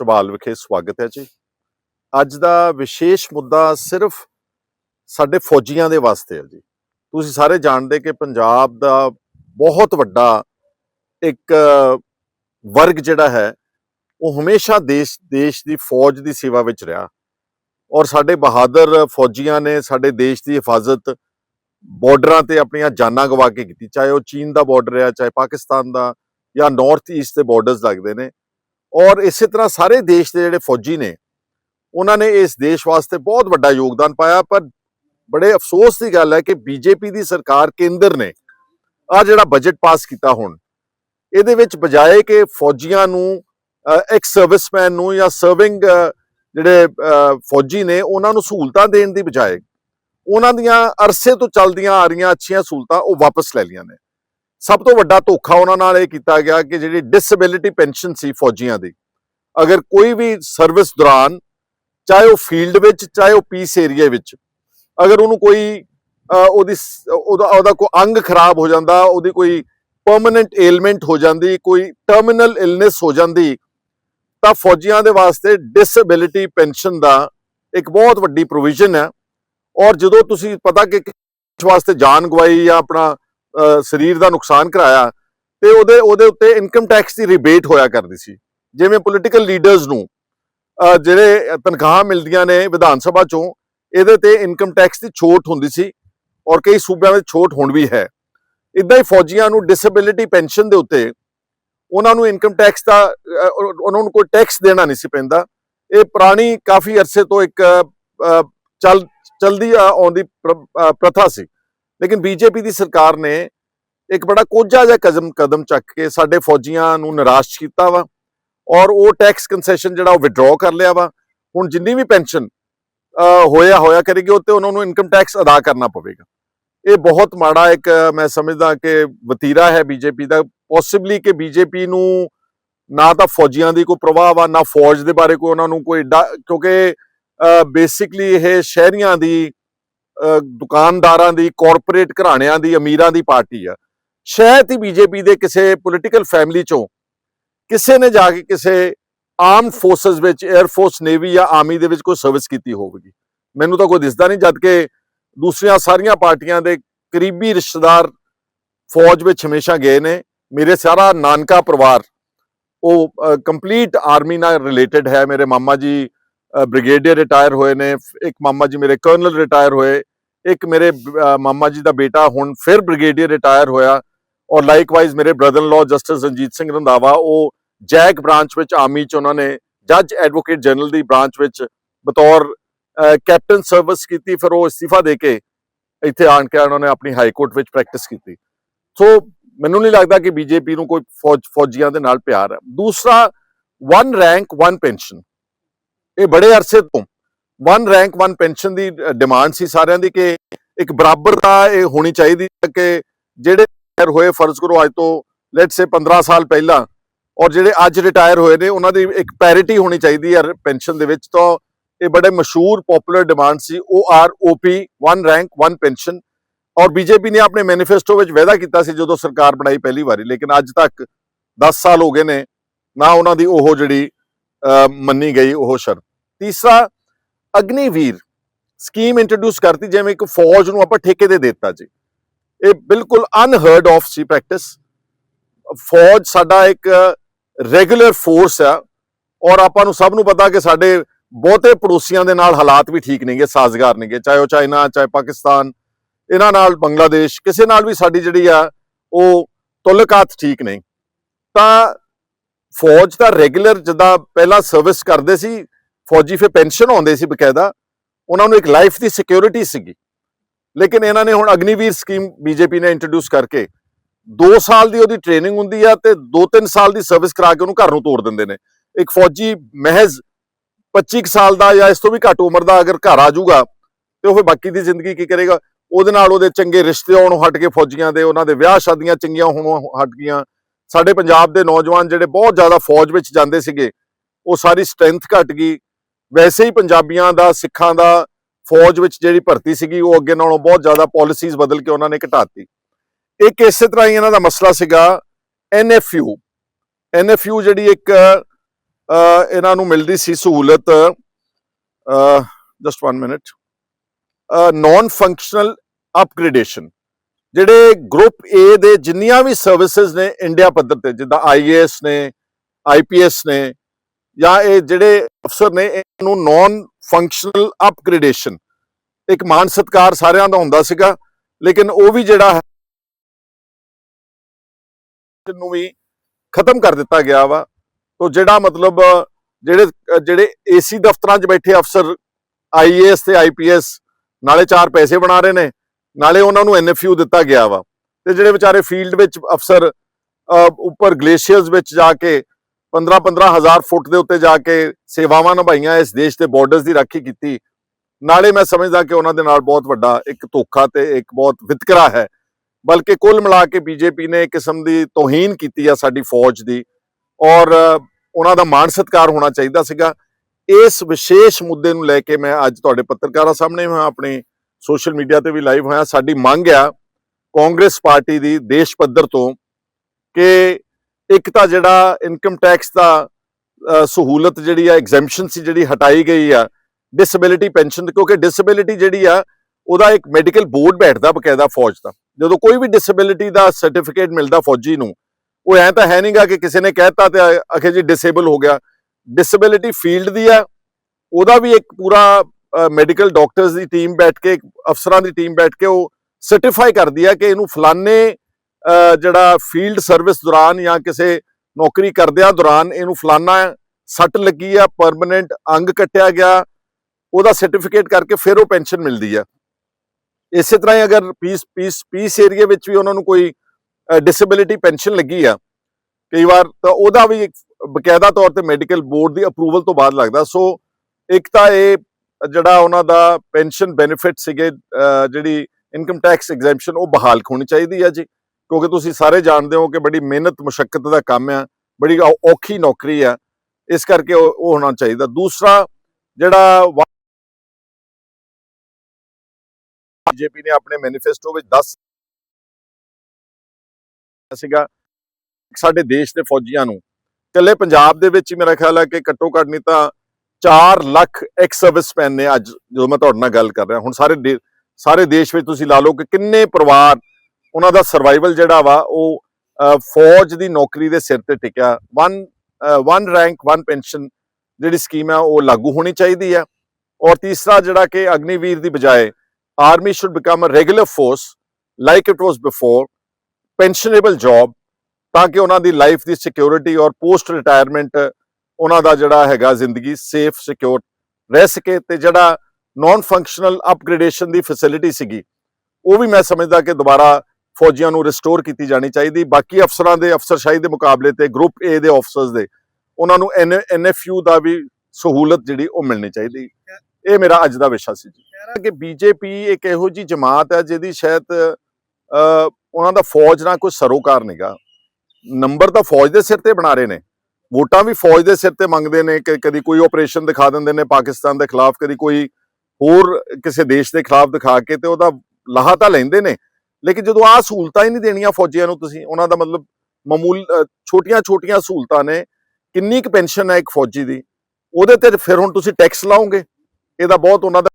ਸਵਾਲ ਵਿਖੇ ਸਵਾਗਤ ਹੈ ਜੀ। ਅੱਜ ਦਾ ਵਿਸ਼ੇਸ਼ ਮੁੱਦਾ ਸਿਰਫ ਸਾਡੇ ਫੌਜੀਆਂ ਦੇ ਵਾਸਤੇ ਹੈ ਜੀ। ਤੁਸੀਂ ਸਾਰੇ ਜਾਣਦੇ ਕਿ ਪੰਜਾਬ ਦਾ ਬਹੁਤ ਵੱਡਾ ਇੱਕ ਵਰਗ ਜਿਹੜਾ ਹੈ, ਉਹ ਹਮੇਸ਼ਾ ਦੇਸ਼ ਦੇਸ਼ ਦੀ ਫੌਜ ਦੀ ਸੇਵਾ ਵਿੱਚ ਰਿਹਾ। ਔਰ ਸਾਡੇ ਬਹਾਦਰ ਫੌਜੀਆਂ ਨੇ ਸਾਡੇ ਦੇਸ਼ ਦੀ ਹਿਫਾਜ਼ਤ ਬਾਰਡਰਾਂ ਤੇ ਆਪਣੀਆਂ ਜਾਨਾਂ ਗਵਾ ਕੇ ਕੀਤੀ। ਚਾਹੇ ਉਹ ਚੀਨ ਦਾ ਬਾਰਡਰ ਆ, ਚਾਹੇ ਪਾਕਿਸਤਾਨ ਦਾ ਜਾਂ ਨਾਰਥ ਈਸਟ ਦੇ ਬਾਰਡਰਸ ਲੱਗਦੇ ਨੇ। ਔਰ ਇਸੇ ਤਰ੍ਹਾਂ ਸਾਰੇ ਦੇਸ਼ ਦੇ ਜਿਹੜੇ ਫੌਜੀ ਨੇ, ਉਹਨਾਂ ਨੇ ਇਸ ਦੇਸ਼ ਵਾਸਤੇ ਬਹੁਤ ਵੱਡਾ ਯੋਗਦਾਨ ਪਾਇਆ, ਪਰ ਬੜੇ ਅਫਸੋਸ ਦੀ ਗੱਲ ਹੈ ਕਿ ਬੀਜੇਪੀ ਦੀ ਸਰਕਾਰ ਕੇਂਦਰ ਨੇ ਆ ਜਿਹੜਾ ਬਜਟ ਪਾਸ ਕੀਤਾ ਹੁਣ, ਇਹਦੇ ਵਿੱਚ ਬਜਾਏ ਕਿ ਫੌਜੀਆਂ ਨੂੰ ਐਕਸ ਸਰਵਿਸਮੈਨ ਨੂੰ ਜਾਂ ਸਰਵਿੰਗ ਜਿਹੜੇ ਫੌਜੀ ਨੇ, ਉਹਨਾਂ ਨੂੰ ਸਹੂਲਤਾਂ ਦੇਣ ਦੀ ਬਜਾਏ, ਉਹਨਾਂ ਦੀਆਂ ਅਰਸੇ ਤੋਂ ਚੱਲਦੀਆਂ ਆ ਰਹੀਆਂ ਅੱਛੀਆਂ ਸਹੂਲਤਾਂ ਉਹ ਵਾਪਸ ਲੈ ਲਈਆਂ ਨੇ। ਸਭ ਤੋਂ ਵੱਡਾ ਧੋਖਾ ਉਹਨਾਂ ਨਾਲ ਇਹ ਕੀਤਾ ਗਿਆ ਕਿ ਜਿਹੜੀ ਡਿਸੇਬਿਲਿਟੀ ਪੈਨਸ਼ਨ ਸੀ ਫੌਜੀਆਂ ਦੀ, ਅਗਰ ਕੋਈ ਵੀ ਸਰਵਿਸ ਦੌਰਾਨ, ਚਾਹੇ ਉਹ ਫੀਲਡ ਵਿੱਚ, ਚਾਹੇ ਉਹ ਪੀਸ ਏਰੀਆ ਵਿੱਚ, ਅਗਰ ਉਹਨੂੰ ਕੋਈ ਉਹਦੀ ਉਹਦਾ ਉਹਦਾ ਕੋਈ ਅੰਗ ਖਰਾਬ ਹੋ ਜਾਂਦਾ, ਉਹਦੀ ਕੋਈ ਪਰਮਨੈਂਟ ਏਲਮੈਂਟ ਹੋ ਜਾਂਦੀ, ਕੋਈ ਟਰਮੀਨਲ ਇਲਨੈਸ ਹੋ ਜਾਂਦੀ, ਤਾਂ ਫੌਜੀਆਂ ਦੇ ਵਾਸਤੇ ਡਿਸੇਬਿਲਿਟੀ ਪੈਨਸ਼ਨ ਦਾ ਇੱਕ ਬਹੁਤ ਵੱਡੀ ਪ੍ਰੋਵੀਜ਼ਨ ਹੈ। ਔਰ ਜਦੋਂ ਤੁਸੀਂ ਪਤਾ ਕਿ ਵਾਸਤੇ ਜਾਨ ਗਵਾਈ ਜਾਂ ਆਪਣਾ ਸਰੀਰ ਦਾ ਨੁਕਸਾਨ ਕਰਾਇਆ ਤੇ ਉਹਦੇ ਉਹਦੇ ਉੱਤੇ ਇਨਕਮ ਟੈਕਸ ਦੀ ਰਿਬੇਟ ਹੋਇਆ ਕਰਦੀ ਸੀ। ਜਿਵੇਂ ਪੋਲੀਟੀਕਲ ਲੀਡਰਸ ਨੂੰ ਜਿਹੜੇ ਤਨਖਾਹਾਂ ਮਿਲਦੀਆਂ ਨੇ ਵਿਧਾਨ ਸਭਾ ਚੋਂ, ਇਹਦੇ ਤੇ ਇਨਕਮ ਟੈਕਸ ਦੀ ਛੋਟ ਹੁੰਦੀ ਸੀ ਔਰ ਕਈ ਸੂਬਿਆਂ ਵਿੱਚ ਛੋਟ ਹੁਣ ਵੀ ਹੈ। ਇਦਾਂ ਹੀ ਫੌਜੀਆਂ ਨੂੰ ਡਿਸੇਬਿਲਿਟੀ ਪੈਨਸ਼ਨ ਦੇ ਉੱਤੇ ਉਹਨਾਂ ਨੂੰ ਇਨਕਮ ਟੈਕਸ ਦਾ ਉਹਨਾਂ ਨੂੰ ਕੋਈ ਟੈਕਸ ਦੇਣਾ ਨਹੀਂ ਸੀ ਪੈਂਦਾ। ਇਹ ਪੁਰਾਣੀ ਕਾਫੀ ਅਰਸੇ ਤੋਂ ਇੱਕ ਚੱਲ, ਚਲਦੀ ਆਉਂਦੀ ਪ੍ਰਥਾ ਸੀ। ਲੇਕਿਨ ਬੀਜੇਪੀ ਦੀ ਸਰਕਾਰ ਨੇ ਇੱਕ ਬੜਾ ਕੋਝਾ ਜਿਹਾ ਕਦਮ ਕਦਮ ਚੱਕ ਕੇ ਸਾਡੇ ਫੌਜੀਆਂ ਨੂੰ ਨਿਰਾਸ਼ ਕੀਤਾ ਵਾ ਔਰ ਉਹ ਟੈਕਸ ਕੰਸੈਸ਼ਨ ਜਿਹੜਾ ਉਹ ਵਿਡਰਾਅ ਕਰ ਲਿਆ ਵਾ। ਹੁਣ ਜਿੰਨੀ ਵੀ ਪੈਨਸ਼ਨ ਹੋਇਆ ਹੋਇਆ ਕਰੇਗੀ, ਉਹ 'ਤੇ ਉਹਨਾਂ ਨੂੰ ਇਨਕਮ ਟੈਕਸ ਅਦਾ ਕਰਨਾ ਪਵੇਗਾ। ਇਹ ਬਹੁਤ ਮਾੜਾ ਇੱਕ ਮੈਂ ਸਮਝਦਾ ਕਿ ਵਤੀਰਾ ਹੈ ਬੀਜੇਪੀ ਦਾ। ਪੋਸਿਬਲੀ ਕਿ ਬੀਜੇਪੀ ਨੂੰ ਨਾ ਤਾਂ ਫੌਜੀਆਂ ਦੀ ਕੋਈ ਪ੍ਰਵਾਹ ਵਾ, ਨਾ ਫੌਜ ਦੇ ਬਾਰੇ ਕੋਈ ਉਹਨਾਂ ਨੂੰ ਕੋਈ ਡਾ- ਕਿਉਂਕਿ ਬੇਸਿਕਲੀ ਇਹ ਸ਼ਹਿਰੀਆਂ ਦੀ ਦੁਕਾਨਦਾਰਾਂ ਦੀ ਕਾਰਪੋਰੇਟ ਘਰਾਣਿਆਂ ਦੀ, ਅਮੀਰਾਂ ਦੀ ਪਾਰਟੀ ਆ। ਸ਼ਾਇਦ ਹੀ ਬੀਜੇਪੀ ਦੇ ਕਿਸੇ ਪੋਲੀਟੀਕਲ ਫੈਮਿਲੀ ਚੋਂ ਕਿਸੇ ਨੇ ਜਾ ਕੇ ਕਿਸੇ ਆਰਮ ਫੋਰਸਸ ਵਿੱਚ 에ਅਰ ਫੋਰਸ ਨੇਵੀ ਜਾਂ ਆਰਮੀ ਦੇ ਵਿੱਚ ਕੋਈ ਸਰਵਿਸ ਕੀਤੀ ਹੋਵੇਗੀ। ਮੈਨੂੰ ਤਾਂ ਕੋਈ ਦਿਸਦਾ ਨਹੀਂ, ਜਦ ਕਿ ਦੂਸਰੀਆਂ ਸਾਰੀਆਂ ਪਾਰਟੀਆਂ ਦੇ ਕਰੀਬੀ ਰਿਸ਼ਤੇਦਾਰ ਫੌਜ ਵਿੱਚ ਹਮੇਸ਼ਾ ਗਏ ਨੇ। ਮੇਰੇ ਸਾਰਾ ਨਾਨਕਾ ਪਰਿਵਾਰ, ਉਹ ਕੰਪਲੀਟ ਆਰਮੀ ਨਾਲ ਰਿਲੇਟਡ ਹੈ। ਮੇਰੇ ਮਾਮਾ ਜੀ ਬ੍ਰਿਗੇਡੀਅਰ ਰਿਟਾਇਰ ਹੋਏ ਨੇ। ਇੱਕ ਮਾਮਾ ਜੀ ਮੇਰੇ ਕਰਨਲ ਰਿਟਾਇਰ ਹੋਏ। ਇੱਕ ਮੇਰੇ ਮਾਮਾ ਜੀ ਦਾ ਬੇਟਾ ਹੁਣ ਫਿਰ ਬ੍ਰਿਗੇਡੀਅਰ ਰਿਟਾਇਰ ਹੋਇਆ ਔਰ ਲਾਈਕਵਾਈਜ਼ ਮੇਰੇ ਬ੍ਰਦਰ ਇਨ ਲਾ ਜਸਟਿਸ ਰਣਜੀਤ ਸਿੰਘ ਰੰਧਾਵਾ, ਉਹ ਜੈਕ ਬ੍ਰਾਂਚ ਵਿੱਚ ਆਰਮੀ ਚ ਉਹਨਾਂ ਨੇ ਜੱਜ ਐਡਵੋਕੇਟ ਜਨਰਲ ਦੀ ਬ੍ਰਾਂਚ ਵਿੱਚ ਬਤੌਰ ਕੈਪਟਨ ਸਰਵਿਸ ਕੀਤੀ, ਫਿਰ ਉਹ ਅਸਤੀਫਾ ਦੇ ਕੇ ਇੱਥੇ ਆਣ ਕੇ ਉਹਨਾਂ ਨੇ ਆਪਣੀ ਹਾਈ ਕੋਰਟ ਵਿੱਚ ਪ੍ਰੈਕਟਿਸ ਕੀਤੀ। ਸੋ ਮੈਨੂੰ ਨਹੀਂ ਲੱਗਦਾ ਕਿ ਬੀਜੇਪੀ ਨੂੰ ਕੋਈ ਫੌਜ, ਫੌਜੀਆਂ ਦੇ ਨਾਲ ਪਿਆਰ ਹੈ। ਦੂਸਰਾ ਵਨ ਰੈਂਕ ਵਨ ਪੈਨਸ਼ਨ ਇਹ ਬੜੇ ਅਰਸੇ ਤੋਂ ਵਨ ਰੈਂਕ ਵਨ ਪੈਨਸ਼ਨ ਦੀ ਡਿਮਾਂਡ ਸੀ ਸਾਰਿਆਂ ਦੀ ਕਿ ਇੱਕ ਬਰਾਬਰਤਾ ਇਹ ਹੋਣੀ ਚਾਹੀਦੀ ਹੈ ਕਿ ਜਿਹੜੇ ਰਿਟਾਇਰ ਹੋਏ ਫਰਜ਼ ਕਰੋ ਅੱਜ ਤੋਂ ਲੈਟਸ ਸੇ 15 ਸਾਲ ਪਹਿਲਾਂ ਔਰ ਜਿਹੜੇ ਅੱਜ ਰਿਟਾਇਰ ਹੋਏ ਨੇ, ਉਹਨਾਂ ਦੀ ਇੱਕ ਪੈਰਿਟੀ ਹੋਣੀ ਚਾਹੀਦੀ ਹੈ ਪੈਨਸ਼ਨ ਦੇ ਵਿੱਚ। ਤਾਂ ਇਹ ਬੜੇ ਮਸ਼ਹੂਰ ਪਪੂਲਰ ਡਿਮਾਂਡ ਸੀ। ਉਹ R O P one rank one pension ਔਰ ਬੀਜੇਪੀ ਨੇ ਆਪਣੇ ਮੈਨੀਫੈਸਟੋ ਵਿੱਚ ਵਾਅਦਾ ਕੀਤਾ ਸੀ ਜਦੋਂ ਸਰਕਾਰ ਬਣਾਈ ਪਹਿਲੀ ਵਾਰੀ, ਲੇਕਿਨ ਅੱਜ ਤੱਕ 10 ਸਾਲ ਹੋ ਗਏ ਨੇ, ਨਾ ਉਹਨਾਂ ਦੀ ਉਹ ਜਿਹੜੀ ਮੰਨੀ ਗਈ ਉਹ ਸ਼ਰਤ। ਤੀਸਰਾ ਅਗਨੀਵੀਰ ਸਕੀਮ ਇੰਟਰੋਡਿਊਸ ਕਰਤੀ, ਜਿਵੇਂ ਇੱਕ ਫੌਜ ਨੂੰ ਆਪਾਂ ਠੇਕੇ ਤੇ ਦੇ ਦਿੱਤਾ ਜੀ। ਇਹ ਬਿਲਕੁਲ ਅਨਹਰਡ ਆਫ ਸੀ ਪ੍ਰੈਕਟਿਸ ਫੌਜ ਸਾਡਾ ਇੱਕ ਰੈਗੂਲਰ ਫੋਰਸ ਆ, ਔਰ ਆਪਾਂ ਨੂੰ ਸਭ ਨੂੰ ਪਤਾ ਕਿ ਸਾਡੇ ਬਹੁਤੇ ਪੜੋਸੀਆਂ ਦੇ ਨਾਲ ਹਾਲਾਤ ਵੀ ਠੀਕ ਨਹੀਂਗੇ ਸਾਜ਼ਗਾਰ ਨਹੀਂਗੇ ਚਾਹੇ ਉਹ ਚਾਈਨਾ, ਚਾਹੇ ਪਾਕਿਸਤਾਨ, ਇਹਨਾਂ ਨਾਲ ਬੰਗਲਾਦੇਸ਼, ਕਿਸੇ ਨਾਲ ਵੀ ਸਾਡੀ ਜਿਹੜੀ ਆ, ਉਹ ਤੁਲਕਾਤ ਠੀਕ ਨਹੀਂ। ਤਾਂ ਫੌਜ ਦਾ ਰੈਗੂਲਰ ਜਿੱਦਾਂ ਪਹਿਲਾਂ ਸਰਵਿਸ ਕਰਦੇ ਸੀ ਫੌਜੀ ਫਿਰ ਪੈਨਸ਼ਨ ਆਉਂਦੇ ਸੀ ਬਕਾਇਦਾ, ਉਹਨਾਂ ਨੂੰ ਇੱਕ ਲਾਈਫ ਦੀ ਸਿਕਿਉਰਿਟੀ ਸੀਗੀ। ਲੇਕਿਨ ਇਹਨਾਂ ਨੇ ਹੁਣ ਅਗਨੀਵੀਰ ਸਕੀਮ ਬੀਜੇਪੀ ਨੇ ਇੰਟਰੋਡਿਊਸ ਕਰਕੇ 2 ਸਾਲ ਦੀ ਉਹਦੀ ਟ੍ਰੇਨਿੰਗ ਹੁੰਦੀ ਆ ਤੇ 2-3 ਸਾਲ ਦੀ ਸਰਵਿਸ ਕਰਾ ਕੇ ਉਹਨੂੰ ਘਰ ਨੂੰ ਤੋੜ ਦਿੰਦੇ ਨੇ। ਇੱਕ ਫੌਜੀ ਮਹਿਜ਼ 25 ਕੁ ਸਾਲ ਦਾ ਜਾਂ ਇਸ ਤੋਂ ਵੀ ਘੱਟ ਉਮਰ ਦਾ ਅਗਰ ਘਰ ਆ ਜਾਊਗਾ ਤੇ ਉਹ ਫਿਰ ਬਾਕੀ ਦੀ ਜ਼ਿੰਦਗੀ ਕੀ ਕਰੇਗਾ? ਉਹਦੇ ਨਾਲ ਉਹਦੇ ਚੰਗੇ ਰਿਸ਼ਤੇ ਆਉਣੋਂ ਹਟ ਕੇ ਫੌਜੀਆਂ ਦੇ, ਉਹਨਾਂ ਦੇ ਵਿਆਹ ਸ਼ਾਦੀਆਂ ਚੰਗੀਆਂ ਹੋਣੋਂ ਹਟ ਗਈਆਂ। ਸਾਡੇ ਪੰਜਾਬ ਦੇ ਨੌਜਵਾਨ ਜਿਹੜੇ ਬਹੁਤ ਜ਼ਿਆਦਾ ਫੌਜ ਵਿੱਚ ਜਾਂਦੇ ਸੀਗੇ, ਉਹ ਸਾਰੀ ਸਟਰੈਂਥ ਘਟ ਗਈ। ਵੈਸੇ ਹੀ ਪੰਜਾਬੀਆਂ ਦਾ, ਸਿੱਖਾਂ ਦਾ ਫੌਜ ਵਿੱਚ ਜਿਹੜੀ ਭਰਤੀ ਸੀਗੀ, ਉਹ ਅੱਗੇ ਨਾਲੋਂ ਬਹੁਤ ਜ਼ਿਆਦਾ ਪਾਲਿਸੀਜ਼ ਬਦਲ ਕੇ ਉਹਨਾਂ ਨੇ ਘਟਾਤੀ। ਇੱਕ ਇਸੇ ਤਰ੍ਹਾਂ ਹੀ ਇਹਨਾਂ ਦਾ ਮਸਲਾ ਸੀਗਾ ਐਨਐਫਯੂ ਐਨਐਫਯੂ ਜਿਹੜੀ ਇੱਕ ਇਹਨਾਂ ਨੂੰ ਮਿਲਦੀ ਸੀ ਸਹੂਲਤ just 1 minute non functional upgradation ਜਿਹੜੇ ਗਰੁੱਪ A ਦੇ ਜਿੰਨੀਆਂ ਵੀ ਸਰਵਿਸਿਜ਼ ਨੇ ਇੰਡੀਆ ਪੱਧਰ ਤੇ, ਜਿੱਦਾਂ IAS ਨੇ IPS ਨੇ ਜਾਂ ਇਹ ਜਿਹੜੇ ਅਫਸਰ ਨੇ, ਇਹਨੂੰ ਨਾਨ ਫੰਕਸ਼ਨਲ ਅਪਗ੍ਰੇਡੇਸ਼ਨ ਇੱਕ ਮਾਨ ਸਤਕਾਰ ਸਾਰਿਆਂ ਦਾ ਹੁੰਦਾ ਸੀਗਾ, ਲੇਕਿਨ ਉਹ ਵੀ ਜਿਹੜਾ ਨੂੰ ਵੀ ਖਤਮ ਕਰ ਦਿੱਤਾ ਗਿਆ ਵਾ। ਤੋ ਜਿਹੜਾ ਮਤਲਬ, ਜਿਹੜੇ ਜਿਹੜੇ ਏਸੀ ਦਫ਼ਤਰਾਂ 'ਚ ਬੈਠੇ ਅਫਸਰ ਆਈਏਐਸ ਤੇ ਆਈਪੀਐਸ ਨਾਲੇ ਚਾਰ ਪੈਸੇ ਬਣਾ ਰਹੇ ਨੇ, ਨਾਲੇ ਉਹਨਾਂ ਨੂੰ ਐਨਐਫਯੂ ਦਿੱਤਾ ਗਿਆ ਵਾ। ਤੇ ਜਿਹੜੇ ਵਿਚਾਰੇ ਫੀਲਡ ਵਿੱਚ ਅਫਸਰ ਉੱਪਰ ਗਲੇਸ਼ੀਅਰਸ ਵਿੱਚ ਜਾ ਕੇ 15 ਹਜ਼ਾਰ ਫੁੱਟ ਦੇ ਉੱਤੇ ਜਾ ਕੇ ਸੇਵਾਵਾਂ ਨਿਭਾਈਆਂ, ਇਸ ਦੇਸ਼ ਦੇ ਬਾਰਡਰਸ ਦੀ ਰਾਖੀ ਕੀਤੀ। ਨਾਲੇ ਮੈਂ ਸਮਝਦਾ ਕਿ ਉਹਨਾਂ ਦੇ ਨਾਲ ਬਹੁਤ ਵੱਡਾ ਇੱਕ ਧੋਖਾ ਤੇ ਇੱਕ ਬਹੁਤ ਵਿਤਕਰਾ ਹੈ। ਬਲਕਿ ਕੁੱਲ ਮਿਲਾ ਕੇ ਬੀਜੇਪੀ ਨੇ ਕਿਸਮ ਦੀ ਤੋਹੀਨ ਕੀਤੀ ਆ ਸਾਡੀ ਫੌਜ ਦੀ। ਔਰ ਉਹਨਾਂ ਦਾ ਮਾਣ ਸਤਿਕਾਰ ਹੋਣਾ ਚਾਹੀਦਾ ਸੀਗਾ। ਇਸ ਵਿਸ਼ੇਸ਼ ਮੁੱਦੇ ਨੂੰ ਲੈ ਕੇ ਮੈਂ ਅੱਜ ਤੁਹਾਡੇ ਪੱਤਰਕਾਰਾਂ ਸਾਹਮਣੇ ਹਾਂ ਆਪਣੇ ਸੋਸ਼ਲ ਮੀਡੀਆ ਤੇ ਵੀ ਲਾਈਵ ਹੋਇਆ। ਸਾਡੀ ਮੰਗ ਆ ਕਾਂਗਰਸ ਪਾਰਟੀ ਦੀ ਦੇਸ਼ ਪੱਧਰ ਤੋਂ ਕਿ ਇੱਕ ਤਾਂ ਜਿਹੜਾ ਇਨਕਮ ਟੈਕਸ ਦਾ ਸਹੂਲਤ ਜਿਹੜੀ ਆ ਐਗਜ਼ੈਂਪਸ਼ਨ ਸੀ ਜਿਹੜੀ ਹਟਾਈ ਗਈ ਆ ਡਿਸੇਬਿਲਿਟੀ ਪੈਨਸ਼ਨ ਕਿਉਂਕਿ ਡਿਸੇਬਿਲਿਟੀ ਜਿਹੜੀ ਆ, ਉਹਦਾ ਇੱਕ ਮੈਡੀਕਲ ਬੋਰਡ ਬੈਠਦਾ ਬਕਾਇਦਾ ਫੌਜ ਦਾ। ਜਦੋਂ ਕੋਈ ਵੀ ਡਿਸੇਬਿਲਿਟੀ ਦਾ ਸਰਟੀਫਿਕੇਟ ਮਿਲਦਾ ਫੌਜੀ ਨੂੰ, ਉਹ ਐਂ ਤਾਂ ਹੈ ਨਹੀਂਗਾ ਕਿ ਕਿਸੇ ਨੇ ਕਹਿਤਾ ਤੇ ਅਖੇ ਜੀ ਡਿਸੇਬਲ ਹੋ ਗਿਆ। ਡਿਸੇਬਿਲਿਟੀ ਫੀਲਡ ਦੀ ਆ, ਉਹਦਾ ਵੀ ਇੱਕ ਪੂਰਾ ਮੈਡੀਕਲ ਡਾਕਟਰਸ ਦੀ ਟੀਮ ਬੈਠ ਕੇ ਅਫਸਰਾਂ ਦੀ ਟੀਮ ਬੈਠ ਕੇ ਉਹ ਸਰਟੀਫਾਈ ਕਰਦੀ ਆ ਕਿ ਇਹਨੂੰ ਫਲਾਣੇ ਜਿਹੜਾ ਫੀਲਡ ਸਰਵਿਸ ਦੌਰਾਨ ਜਾਂ ਕਿਸੇ ਨੌਕਰੀ ਕਰਦਿਆਂ ਦੌਰਾਨ ਇਹਨੂੰ ਫਲਾਨਾ ਸੱਟ ਲੱਗੀ ਆ ਪਰਮਨੈਂਟ ਅੰਗ ਕੱਟਿਆ ਗਿਆ, ਉਹਦਾ ਸਰਟੀਫਿਕੇਟ ਕਰਕੇ ਫਿਰ ਉਹ ਪੈਨਸ਼ਨ ਮਿਲਦੀ ਆ। ਇਸੇ ਤਰ੍ਹਾਂ ਹੀ ਅਗਰ ਪੀਸ ਪੀਸ ਪੀਸ ਏਰੀਆ ਵਿੱਚ ਵੀ ਉਹਨਾਂ ਨੂੰ ਕੋਈ ਡਿਸੇਬਿਲਿਟੀ ਪੈਨਸ਼ਨ ਲੱਗੀ ਆ, ਕਈ ਵਾਰ ਤਾਂ ਉਹਦਾ ਵੀ ਬਕਾਇਦਾ ਤੌਰ ਤੇ ਮੈਡੀਕਲ ਬੋਰਡ ਦੀ ਅਪਰੂਵਲ ਤੋਂ ਬਾਅਦ ਲੱਗਦਾ। ਸੋ ਇੱਕ ਤਾਂ ਇਹ ਜਿਹੜਾ ਉਹਨਾਂ ਦਾ ਪੈਨਸ਼ਨ ਬੈਨੀਫਿਟ ਸੀਗੇ ਜਿਹੜੀ ਇਨਕਮ ਟੈਕਸ ਐਗਜ਼ੈਂਪਸ਼ਨ ਉਹ ਬਹਾਲ ਹੋਣੀ ਚਾਹੀਦੀ ਆ ਜੀ। ਕਿਉਂਕਿ ਤੁਸੀਂ ਸਾਰੇ ਜਾਣਦੇ ਹੋ ਕਿ ਬੜੀ ਮਿਹਨਤ ਮੁਸ਼ਕਲ ਦਾ ਕੰਮ ਆ, ਬੜੀ ਔਖੀ ਨੌਕਰੀ ਆ। ਇਸ ਕਰਕੇ ਉਹ ਉਹ ਹੋਣਾ ਚਾਹੀਦਾ। ਦੂਸਰਾ ਜਿਹੜਾ ਬੀਜੇਪੀ ਨੇ ਆਪਣੇ ਮੈਨੀਫੈਸਟੋ ਵਿੱਚ 10 ਸੀਗਾ, ਸਾਡੇ ਦੇਸ਼ ਦੇ ਫੌਜੀਆਂ ਨੂੰ। ਇਕੱਲੇ ਪੰਜਾਬ ਦੇ ਵਿੱਚ ਹੀ ਮੇਰਾ ਖਿਆਲ ਹੈ ਕਿ ਘੱਟੋ ਘੱਟ ਨਹੀਂ ਤਾਂ 4 ਲੱਖ ਐਕਸ ਸਰਵਿਸਮੈਨ ਨੇ ਅੱਜ, ਜਦੋਂ ਮੈਂ ਤੁਹਾਡੇ ਨਾਲ ਗੱਲ ਕਰ ਰਿਹਾ, ਹੁਣ ਸਾਰੇ ਦੇ- ਸਾਰੇ ਦੇਸ਼ ਵਿੱਚ ਤੁਸੀਂ ਲਾ ਲਓ ਕਿ ਕਿੰਨੇ ਪਰਿਵਾਰ ਉਹਨਾਂ ਦਾ ਸਰਵਾਈਵਲ ਜਿਹੜਾ ਵਾ ਉਹ ਫੌਜ ਦੀ ਨੌਕਰੀ ਦੇ ਸਿਰ ਤੇ ਟਿਕਿਆ। One one rank one pension ਜਿਹੜੀ ਸਕੀਮ ਹੈ ਉਹ ਲਾਗੂ ਹੋਣੀ ਚਾਹੀਦੀ ਹੈ ਔਰ ਤੀਸਰਾ ਜਿਹੜਾ ਕਿ ਅਗਨੀਵੀਰ ਦੀ ਬਜਾਏ army should become a regular force like it was before pensionable job ਤਾਂ ਕਿ ਉਹਨਾਂ ਦੀ ਲਾਈਫ ਦੀ ਸਿਕਿਉਰਿਟੀ ਔਰ ਪੋਸਟ ਰਿਟਾਇਰਮੈਂਟ ਉਹਨਾਂ ਦਾ ਜਿਹੜਾ ਹੈਗਾ ਜ਼ਿੰਦਗੀ ਸੇਫ ਸਿਕਿਉਰ ਰਹਿ ਸਕੇ ਤੇ ਜਿਹੜਾ ਨਾਨ ਫੰਕਸ਼ਨਲ ਅਪਗ੍ਰੇਡੇਸ਼ਨ ਦੀ ਫੈਸਿਲਿਟੀ ਸੀਗੀ, ਉਹ ਵੀ ਮੈਂ ਸਮਝਦਾ ਕਿ ਦੁਬਾਰਾ ਫੌਜੀਆਂ ਨੂੰ ਰਿਸਟੋਰ ਕੀਤੀ ਜਾਣੀ ਚਾਹੀਦੀ। ਬਾਕੀ ਅਫਸਰਾਂ ਦੇ, ਅਫਸਰਸ਼ਾਹੀ ਦੇ ਮੁਕਾਬਲੇ ਤੇ ਗਰੁੱਪ ਏ ਦੇ ਅਫਸਰਸ ਦੇ, ਉਹਨਾਂ ਨੂੰ ਐਨਐਫਯੂ ਦਾ ਵੀ ਸਹੂਲਤ ਜਿਹੜੀ ਉਹ ਮਿਲਣੀ ਚਾਹੀਦੀ। ਇਹ ਮੇਰਾ ਅੱਜ ਦਾ ਵਿਸ਼ਾ ਸੀ ਜੀ। ਕਿ ਬੀਜੇਪੀ ਇੱਕ ਇਹੋ ਜੀ ਜਮਾਤ ਹੈ ਜਿਹਦੀ ਸ਼ਾਇਦ ਉਹਨਾਂ ਦਾ ਫੌਜ ਨਾਲ ਕੋਈ ਸਰੋਕਾਰ ਨਹੀਂਗਾ ਨੰਬਰ ਤਾਂ ਫੌਜ ਦੇ ਸਿਰ ਤੇ ਬਣਾ ਰਹੇ ਨੇ। ਵੋਟਾਂ ਵੀ ਫੌਜ ਦੇ ਸਿਰ ਤੇ ਮੰਗਦੇ ਨੇ ਕਿ ਕਦੀ ਕੋਈ ਆਪਰੇਸ਼ਨ ਦਿਖਾ ਦਿੰਦੇ ਨੇ ਪਾਕਿਸਤਾਨ ਦੇ ਖਿਲਾਫ, ਕਦੀ ਕੋਈ ਹੋਰ ਕਿਸੇ ਦੇਸ਼ ਦੇ ਖਿਲਾਫ ਦਿਖਾ ਕੇ ਤੇ ਉਹਦਾ ਲਾਹਾ ਤਾਂ ਲੈਂਦੇ ਨੇ। ਲੇਕਿਨ ਜਦੋਂ ਆਹ ਸਹੂਲਤਾਂ ਹੀ ਨਹੀਂ ਦੇਣੀਆਂ ਫੌਜੀਆਂ ਨੂੰ ਤੁਸੀਂ, ਉਹਨਾਂ ਦਾ ਮਤਲਬ ਮਾਮੂਲ ਛੋਟੀਆਂ-ਛੋਟੀਆਂ ਸਹੂਲਤਾਂ ਨੇ, ਕਿੰਨੀ ਕੁ ਪੈਨਸ਼ਨ ਹੈ ਇੱਕ ਫੌਜੀ ਦੀ, ਉਹਦੇ ਤੇ ਫਿਰ ਹੁਣ ਤੁਸੀਂ ਟੈਕਸ ਲਾਓਗੇ, ਇਹਦਾ ਬਹੁਤ ਉਹਨਾਂ ਦਾ